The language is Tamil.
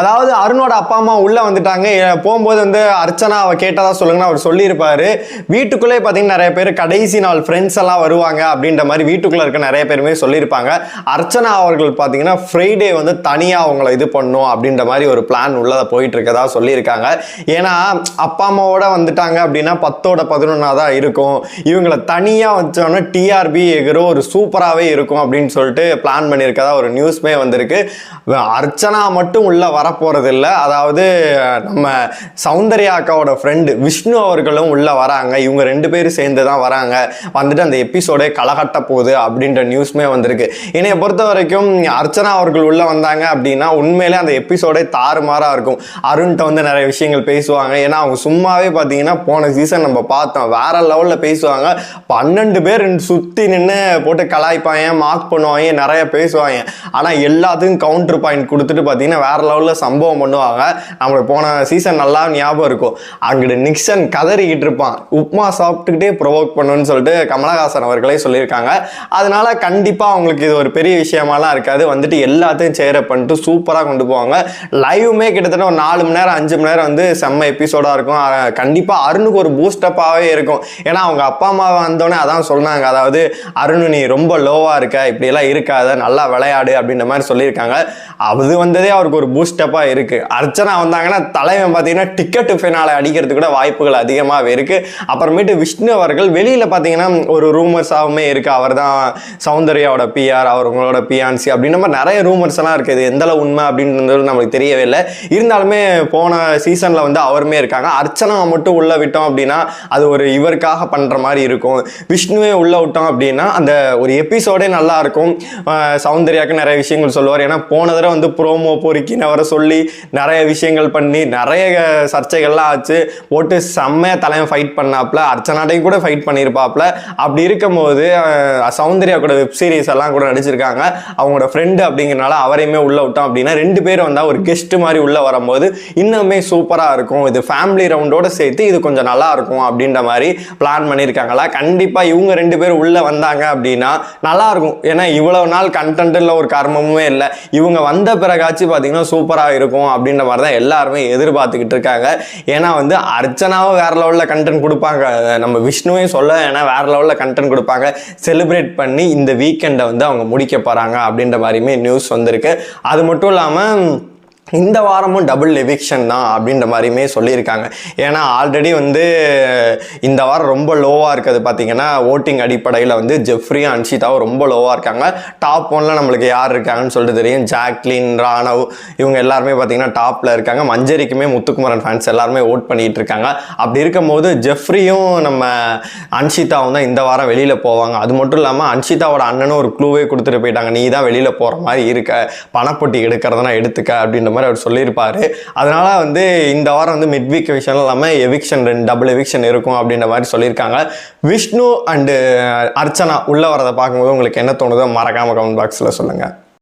அதாவது அருணோட அப்பா அம்மா உள்ளே வந்துட்டாங்க. போகும்போது வந்து அர்ச்சனா அவ கேட்டதா சொல்லுங்கன்னு அவர் சொல்லியிருப்பாரு. வீட்டுக்குள்ளே பார்த்தீங்கன்னா நிறைய பேர் கடைசி நாள் ஃப்ரெண்ட்ஸ் எல்லாம் வருவாங்க அப்படின்ற மாதிரி வீட்டுக்குள்ளே இருக்க நிறைய பேருமே சொல்லியிருப்பாங்க. அர்ச்சனா அவர்கள் பார்த்தீங்கன்னா ஃப்ரைடே வந்து தனியாக அவங்கள இது பண்ணும் அப்படின்ற மாதிரி ஒரு பிளான் உள்ளதை போயிட்டு இருக்கதா சொல்லியிருக்காங்க. ஏன்னா அப்பா அம்மாவோட வந்துட்டாங்க அப்படின்னா பத்தோட பதினொன்னா தான் இருக்கும். இவங்களை தனியாக வச்சோன்னா டிஆர்பி எகிறோ ஒரு சூப்பராகவே இருக்கும் அப்படின்னு சொல்லிட்டு பிளான் பண்ணியிருக்கதா ஒரு நியூஸ்மே வந்திருக்கு. அர்ச்சனா மட்டும் உள்ள வரப்போகிறது இல்லை அதாவது நம்ம சௌந்தர்யா அக்காவோட ஃப்ரெண்டு விஷ்ணு அவர்களும் உள்ளே வராங்க. இவங்க ரெண்டு பேரும் சேர்ந்து தான் வராங்க. வந்துட்டு அந்த எபிசோடே களகட்ட போகுது அப்படின்ற நியூஸ்மே வந்திருக்கு. என்னைய பொறுத்த வரைக்கும் அர்ச்சனா அவர்கள் உள்ளே வந்தாங்க அப்படின்னா உண்மையிலே அந்த எபிசோடே தாறுமாறாக இருக்கும். அருண்கிட்ட வந்து நிறைய விஷயங்கள் பேசுவாங்க. ஏன்னா அவங்க சும்மாவே பார்த்தீங்கன்னா போன சீசன் நம்ம பார்த்தோம். வேற லெவலில் பேசுவாங்க. பன்னெண்டு பேர் சுற்றி நின்று போட்டு கலாய்ப்பாங்க மார்க் பண்ணுவாங்க நிறைய பேசுவாங்க. ஆனால் எல்லாத்துக்கும் கவுண்டர் பாயிண்ட் கொடுத்துட்டு பார்த்தீங்கன்னா வேற லெவலில் சம்பவம் பண்ணுவாங்க. நம்மளுக்கு போன சீசன் நல்லா ஞாபகம் இருக்கும். அங்கிட்டு நிக்சன் கதறிக்கிட்டு இருப்பான். உப்மா சாப்பிட்டுக்கிட்டே ப்ரொவோக் பண்ணுன்னு சொல்லிட்டு கமலஹாசன் அவர்களே சொல்லியிருக்காங்க. அதனால கண்டிப்பாக அவங்களுக்கு இது ஒரு பெரிய விஷயமாலாம் இருக்காது. வந்துட்டு எல்லாத்தையும் சேர பண்ணிட்டு சூப்பராக கொண்டு போவாங்க. லைவுமே கிட்டத்தட்ட ஒரு நாலு மணி நேரம் அஞ்சு மணி நேரம் வந்து செம்ம எபிசோடாக இருக்கும். கண்டிப்பாக அருணுக்கு ஒரு பூஸ்டப்பாகவே இருக்கும். ஏன்னா அவங்க அப்பா அம்மா வந்தோடனே அதான் சொன்னாங்க. அதாவது அருண் நீ ரொம்ப லோவாக இருக்க. இப்படியெல்லாம் இருக்காத. நல்லா விளையாடு. அப்படின்ற மாதிரி சொல்லியிருக்காங்க. அது வந்ததே அவருக்கு ஒரு பூஸ்டப்பாக இருக்குது அர்ச்சனா வந்தாங்கன்னா தலைவன் பார்த்தீங்கன்னா டிக்கெட்டு ஃபினாலே அடிக்கிறதுக்கு கூட வாய்ப்புகள் அதிகமாகவே இருக்குது அப்புறமேட்டு விஷ்ணு அவர்கள் வெளியில் பார்த்தீங்கன்னா ஒரு ரூமர்ஸாகவுமே இருக்குது அவர் தான் சௌந்தர்யாவோட பிஆர் அவங்களோட பியான்சி அப்படின்னு நம்ம நிறைய ரூமர்ஸ் எல்லாம் இருக்குது எந்தளவு உண்மை அப்படின்றது நமக்கு தெரியவே இல்லை. இருந்தாலுமே போன சீசனில் வந்து அவருமே இருக்காங்க. அர்ச்சனா மட்டும் உள்ளே விட்டோம் அப்படின்னா அது ஒரு இவருக்காக பண்ணுற மாதிரி இருக்கும். விஷ்ணுவே உள்ள விட்டோம் அப்படின்னா அந்த ஒரு எபிசோடே நல்லாயிருக்கும் சௌந்தர்யாவுக்கு நிறைய விஷயங்கள் சொல்லுவார். ஏன்னா போன தடவை வந்து ப்ரோமோ பொறுக்கின்னு வர சொல்லி நிறைய விஷயங்கள் பண்ணி நிறைய சர்ச்சைகள்லாம் ஆச்சு. போட்டு செம்மையாக தலைவன் ஃபைட் பண்ணாப்புல. அர்ச்சனாட்டையும் கூட ஃபைட் பண்ணியிருப்பாப்புல அப்படி இருக்கும்போது சௌந்தர்யா கூட வெப் சீரிஸ் எல்லாம் கூட நடிச்சிருக்காங்க. அவங்களோட ஃப்ரெண்டு அப்படிங்கிறனால அவரையுமே உள்ள விட்டோம் அப்படின்னா ரெண்டு பேரும் வந்தால் ஒரு கெஸ்ட் மாதிரி உள்ளே வரும்போது இன்னுமே சூப்பராக இருக்கும். இது ஃபேமிலி ரவுண்டோட சேர்த்து இது கொஞ்சம் நல்லா இருக்கும் அப்படின்ற மாதிரி பிளான் பண்ணியிருக்காங்களா கண்டிப்பாக இவங்க ரெண்டு பேரும் உள்ளே வந்தாங்க அப்படின்னா நல்லாயிருக்கும் ஏன்னா இவ்வளோ நாள் கண்டென்ட் இல்லை ஒரு கர்மமுமே இல்லை. இவங்க வந்த பிறகாச்சும் பார்த்தீங்கன்னா சூப்பராக இருக்கும் அப்படின்ற மாதிரி தான் எல்லாருமே எதிர்பார்த்துக்கிட்டு இருக்காங்க. ஏன்னா வந்து அர்ச்சனாவும் வேற லெவலில் கண்டென்ட் கொடுப்பாங்க. நம்ம விஷ்ணுவையும் சொல்ல ஏன்னா வேற லெவலில் கண்டென்ட் கொடுப்பாங்க. செலிப்ரேட் பண்ணி இந்த வீக்கெண்டை வந்து அவங்க முடிக்க போகிறாங்க அப்படின்ற மாதிரியுமே நியூஸ் வந்திருக்கு. அது மட்டும் இல்லாமல் இந்த வாரமும் டபுள் எவிக்ஷன் தான் அப்படின்ற மாதிரியுமே சொல்லியிருக்காங்க. ஏன்னா ஆல்ரெடி வந்து இந்த வாரம் ரொம்ப லோவாக இருக்கிறது பார்த்தீங்கன்னா ஓட்டிங் அடிப்படையில் வந்து ஜெஃப்ரியும் அன்ஷிதாவும் ரொம்ப லோவாக இருக்காங்க. டாப் ஒன்ல நம்மளுக்கு யார் இருக்காங்கன்னு சொல்லிட்டு தெரியும். ஜாக்லின் ராணவ் இவங்க எல்லாருமே பார்த்தீங்கன்னா டாப்பில் இருக்காங்க. மஞ்சரிக்குமே முத்துக்குமரன் ஃபேன்ஸ் எல்லாருமே ஓட் பண்ணிட்டு இருக்காங்க. அப்படி இருக்கும்போது ஜெஃப்ரியும் நம்ம அன்ஷிதாவும் தான் இந்த வாரம் வெளியில் போவாங்க. அது மட்டும் இல்லாமல் அன்ஷிதாவோட அண்ணனும் ஒரு க்ளூவே கொடுத்துட்டு போயிட்டாங்க. நீ தான் வெளியில் போகிற மாதிரி இருக்க. பணப்பொட்டி எடுக்கிறதுனா எடுத்துக்க அப்படின்ற மாதிரி அவர் சொல்லியிருப்பார். அதனால் வந்து இந்த வாரம் வந்து மிட் வீக் விஷயம் இல்லாமல் எவிக்ஷன் ரெண்டு டபுள் எவிக்ஷன் இருக்கும் அப்படின்ற மாதிரி சொல்லியிருக்காங்க. விஷ்ணு அண்டு அர்ச்சனா உள்ளே வரதை பார்க்கும்போது உங்களுக்கு என்ன தோணுதோ மறக்காமல் கமெண்ட் பாக்ஸில் சொல்லுங்கள்